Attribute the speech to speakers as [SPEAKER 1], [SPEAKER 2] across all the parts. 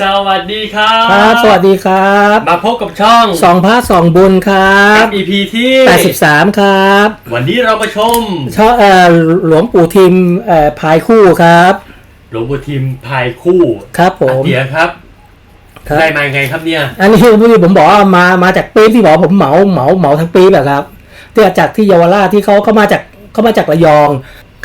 [SPEAKER 1] สวัสดีครับ
[SPEAKER 2] ครับ สวัสดีครับ
[SPEAKER 1] มาพบกับช่อง
[SPEAKER 2] สองพระสองบุญครั
[SPEAKER 1] กับบ EP ที่
[SPEAKER 2] 83 ครับ
[SPEAKER 1] วันนี้เรามาชม
[SPEAKER 2] ช่อเอ่อหลวงปู่ทิมเอ่อพายคู่ครับ
[SPEAKER 1] หลวงปู่ทิมพายคู่
[SPEAKER 2] ครับผ
[SPEAKER 1] อามเดียครับ
[SPEAKER 2] ครับ
[SPEAKER 1] ได้มาไงครับเนี่ย
[SPEAKER 2] อันนี้ที่ผมบอกว่ามามาจากปี๊บที่บอกว่าผมเหมาเหมาเหมาทั้งปี๊บอะครับที่จากที่เยาวราชที่เขาเขามาจากเขามาจากระยอง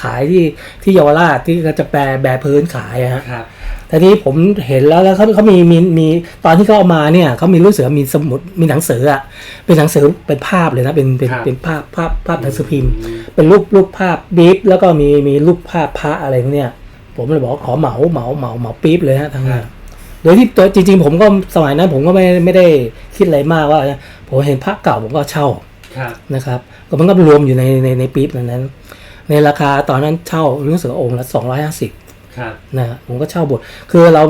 [SPEAKER 2] ขายที่ที่เยาวราชที่เขาจะแปรแบพื้นขายอะฮะ
[SPEAKER 1] ครับ
[SPEAKER 2] ทีนี้ผมเห็นแล้วแล้วเขาเขามีมีมีตอนที่เขาเอามาเนี่ยเขามีรู้สึกว่ามีสมุดมีหนังสืออะเป็นหนังสือเป็นภาพเลยนะเป็นเป็นเป็นภาพภาพภาพหนังสือพิมพ์ เป็นรูปรูปภาพบีบแล้วก็มีมีรูปภาพพระอะไรพวกเนี้ยผมเลยบอกว่าขอเหมาเหมาเหมาเหมาปี๊บเลยฮะทั้งนั้นโดยที่ตัวจริง ๆ ผมก็สมัยนั้นผมก็ไม่ไม่ได้คิดอะไรมากว่า ผมเห็นพระเก่าผมก็เช่า
[SPEAKER 1] ครับ
[SPEAKER 2] นะครับก็มันก็รวมอยู่ในในในปี๊บนั้น ในราคาตอนนั้นเช่ารู้สึกว่าองค์ละสองร้อยห้าสิบ
[SPEAKER 1] ครับ
[SPEAKER 2] นะฮะผมก็เช่าบทคือเรา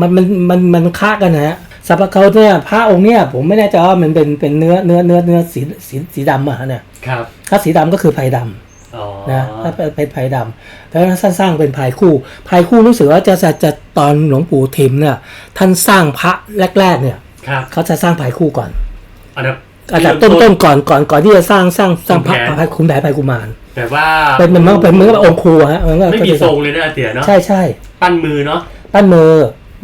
[SPEAKER 2] มันมันมันมันค้ากันนะฮะสรรพเขาเนี่ยพระองค์เนี่ยผมไม่แน่ใจว่ามันเป็นเป็นเนื้อเนื้อเนื้อเนื้อสีสีสีดำอะฮะเนี่ย
[SPEAKER 1] ครับ
[SPEAKER 2] ถ้าสีดำก็คือไผ่ด
[SPEAKER 1] อ๋อำ
[SPEAKER 2] นะถ้าเป็นเป็นไผ่ดำแล้วถ้าสร้างเป็นไผ่คู่ไผ่คู่รู้สึกว่าจะจะจะตอนหลวงปู่ทิมเนี่ยท่านสร้างพระแรก ๆ เนี่ย
[SPEAKER 1] ครับ
[SPEAKER 2] เขาจะสร้างไผ่คู่ก่อน
[SPEAKER 1] อันดับ
[SPEAKER 2] อาจจะต้นต้นๆก่อนก่อนก่อนที่จะสร้างสร้างสร้างพระ
[SPEAKER 1] ขุนแผน
[SPEAKER 2] พระคุณแผนไผ่กุมาร
[SPEAKER 1] แต่ว่า
[SPEAKER 2] เป็นเหมือนเป็นเหมือนกับองค์ครูฮะนก็
[SPEAKER 1] ไม่มีทรงเลยนะอาเตียเนาะ
[SPEAKER 2] ใช่ใช่
[SPEAKER 1] ปั้นมือเนาะ
[SPEAKER 2] ปั้นมือ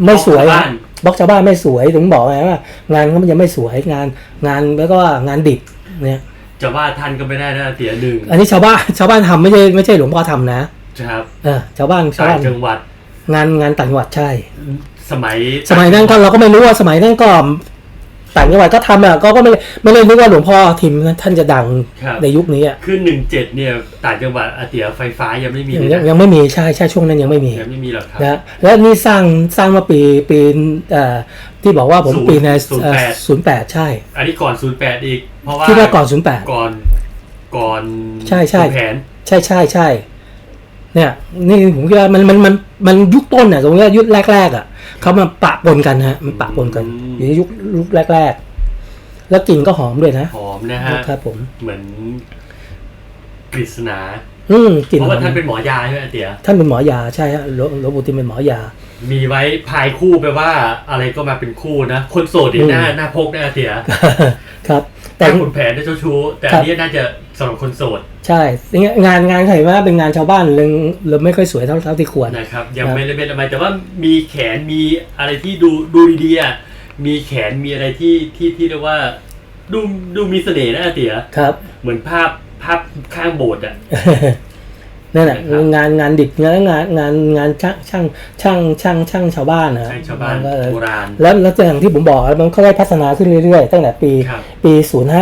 [SPEAKER 2] ไม่สวย
[SPEAKER 1] บล็อกชาวบ้าน
[SPEAKER 2] บล็อกชาวบ้านไม่สวยถึงบอกไงว่า งานเขามันยังไม่สวยงานงานแล้วก็ว่างานดิบเนี่ย
[SPEAKER 1] จะว่าท่านก็ไม่ได้นะอาเตียหนึ่ง
[SPEAKER 2] อันนี้ชาวบ้านชาวบ้านทำไม่ใช่ไม่ใช่หลวงพ่อทำนะครับเออชาวบ้านชาว
[SPEAKER 1] ต่า
[SPEAKER 2] บ้างน
[SPEAKER 1] จังหวัด
[SPEAKER 2] งานงานต่างจังหวัดใช่
[SPEAKER 1] สมัย
[SPEAKER 2] สมัยนั้นก็เราก็ไม่รู้ว่าสมัยนั้นก็ ต่างจังหวัดก็ทำอะก็ก็ไม่ไม่เลยนึกว่าหลวงพ่อทิมท่านจะดัง
[SPEAKER 1] ครับ
[SPEAKER 2] ในยุคนี้อะ
[SPEAKER 1] คือหนึ่งเจ็ดเนี่ยต่างจังหวัดอาเตียไฟฟ้ายังไม่มี
[SPEAKER 2] ยัง
[SPEAKER 1] เลย
[SPEAKER 2] ยัง
[SPEAKER 1] นะ
[SPEAKER 2] ยังไม่มีใช่ใช่ช่วงนั้นยังไม่มี
[SPEAKER 1] ยังไม่มีหรอกครับ
[SPEAKER 2] นะแล้วนี่สร้างสร้างมาปีปีเอ่อที่บอกว่าผม
[SPEAKER 1] ศูนย์
[SPEAKER 2] ปีใน
[SPEAKER 1] ศูนย์แปด
[SPEAKER 2] ศูนย์แปดใช่
[SPEAKER 1] อันนี้ก่อนศูนย์แปดอีก เพราะว่า
[SPEAKER 2] ที่ว่าก่อนศูนย์แปด
[SPEAKER 1] ก่อนก่อน
[SPEAKER 2] ใช่ใช่
[SPEAKER 1] ขุนแผน
[SPEAKER 2] ใช่ใช่ใช่ เนี่ยนี่ผมคิดว่ามันมันมันมันยุคต้นอะตรงนี้ยุคแรกๆอะเขามาปะปนกันฮะมันปะปนกันอยู่ในยุคยุคแรกๆ แล้วกลิ่นก็หอมด้วยนะ
[SPEAKER 1] หอมนะฮะ
[SPEAKER 2] ครับผม
[SPEAKER 1] เหมือนกฤษณา
[SPEAKER 2] อืมกลิ่น
[SPEAKER 1] เพราะ
[SPEAKER 2] หอ
[SPEAKER 1] ว่ามท่านเป็นหมอยาใช่ไหมอาเตีย
[SPEAKER 2] ท่านเป็นหมอยาใช่ฮะหลวงหลวงปู่ทิมเป็นหมอยา
[SPEAKER 1] มีไว้พายคู่ไปว่าอะไรก็มาเป็นคู่นะ คนโสด
[SPEAKER 2] อื
[SPEAKER 1] นี่
[SPEAKER 2] ม
[SPEAKER 1] หน้าหน้าพกนะอาเตีย
[SPEAKER 2] ครับ
[SPEAKER 1] แต่
[SPEAKER 2] แต่
[SPEAKER 1] ขุนแผนได้เจ้าชู้ แต่
[SPEAKER 2] ครั
[SPEAKER 1] อัน
[SPEAKER 2] บ
[SPEAKER 1] นี้น่าจะสำหรับคนโสด
[SPEAKER 2] ใช่งานงานใครว่าเป็นงานชาวบ้านเลยเลยไม่ค่อยสวยเท่าเท่าที่ควร
[SPEAKER 1] นะครับยัง
[SPEAKER 2] ครับ
[SPEAKER 1] ไม่ได้เป็นอะไรแต่ว่ามีแขนมีอะไรที่ดูดูดีๆอะมีแขนมีอะไรที่ที่ที่เรียกว่าดูดูมีเสน่ห์นะอาเตีย
[SPEAKER 2] ครับ
[SPEAKER 1] เหมือนภาพภาพข้างโบสถ์อะ
[SPEAKER 2] นั่นแหละ
[SPEAKER 1] นะครับ
[SPEAKER 2] งานงานดิบงานงานงานงานช่างช่างช่างช่างช่างชาวบ้านนะ
[SPEAKER 1] ใช่ชาวบ้าน
[SPEAKER 2] ก็เลย
[SPEAKER 1] โบราณ
[SPEAKER 2] แล้วแล้วอย่างที่ผมบอกมันก็ได้พัฒนาขึ้นเรื่อยๆ ตั้งแต่ปี
[SPEAKER 1] ครับ
[SPEAKER 2] ปี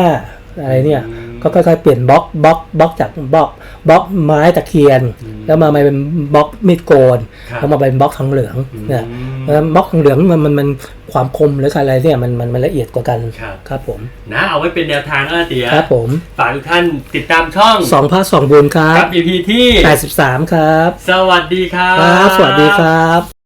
[SPEAKER 2] 05 อะไรเนี่ย
[SPEAKER 1] อืม
[SPEAKER 2] ก็ค่อยๆเปลี่ยนบล็อกบล็อกบล็อกจากบล็อกบล็อกไม้ตะเคียน
[SPEAKER 1] อืม
[SPEAKER 2] แล้วมามาเป็นบล็อกมีดโกน
[SPEAKER 1] ครับ
[SPEAKER 2] แล้วมาเป็นบล็อกทองเหลือง
[SPEAKER 1] อืม
[SPEAKER 2] เนี่ยแล้วบล็อกทองเหลืองมันมันมัน ความคมหรืออะไรเนี่ยมันมันมันละเอียดกว่ากัน
[SPEAKER 1] ครับ
[SPEAKER 2] ครับผม
[SPEAKER 1] นะเอาไว้เป็นแนวทางนะอาเตีย
[SPEAKER 2] ครับผม
[SPEAKER 1] ฝากทุกท่านติดตามช่อง
[SPEAKER 2] สองพระสองบุญครั
[SPEAKER 1] ครับ บ EP ที่
[SPEAKER 2] 83 ครับ
[SPEAKER 1] สวัสดีครับ
[SPEAKER 2] ครับ สวัสดีครับ